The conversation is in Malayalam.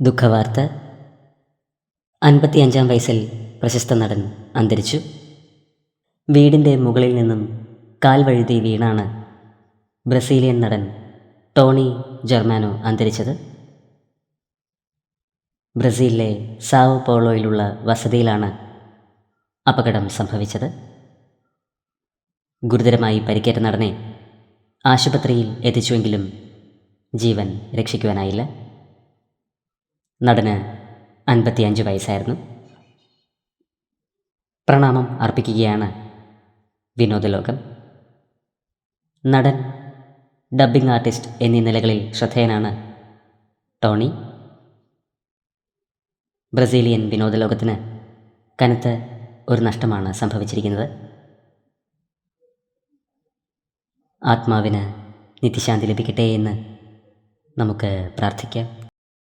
ദുഃഖവാർത്ത. അൻപത്തിയഞ്ചാം വയസ്സിൽ പ്രശസ്ത നടൻ അന്തരിച്ചു. വീടിന്റെ മുകളിൽ നിന്നും കാൽ വഴുതി വീണാണ് ബ്രസീലിയൻ നടൻ ടോണി ജെർമാനോ അന്തരിച്ചത്. ബ്രസീലിലെ സാവോ പോളോയിലുള്ള വസതിയിലാണ് അപകടം സംഭവിച്ചത്. ഗുരുതരമായി പരിക്കേറ്റ നടനെ ആശുപത്രിയിൽ എത്തിച്ചുവെങ്കിലും ജീവൻ രക്ഷിക്കുവാനായില്ല. നടന് അൻപത്തിയഞ്ച് വയസ്സായിരുന്നു. പ്രണാമം അർപ്പിക്കുകയാണ് വിനോദലോകം. നടൻ ഡബ്ബിംഗ് ആർട്ടിസ്റ്റ് എന്നീ നിലകളിൽ ശ്രദ്ധേയനാണ് ടോണി. ബ്രസീലിയൻ വിനോദലോകത്തിന് കനത്ത ഒരു നഷ്ടമാണ് സംഭവിച്ചിരിക്കുന്നത്. ആത്മാവിന് നിത്യശാന്തി ലഭിക്കട്ടെ എന്ന് നമുക്ക് പ്രാർത്ഥിക്കാം.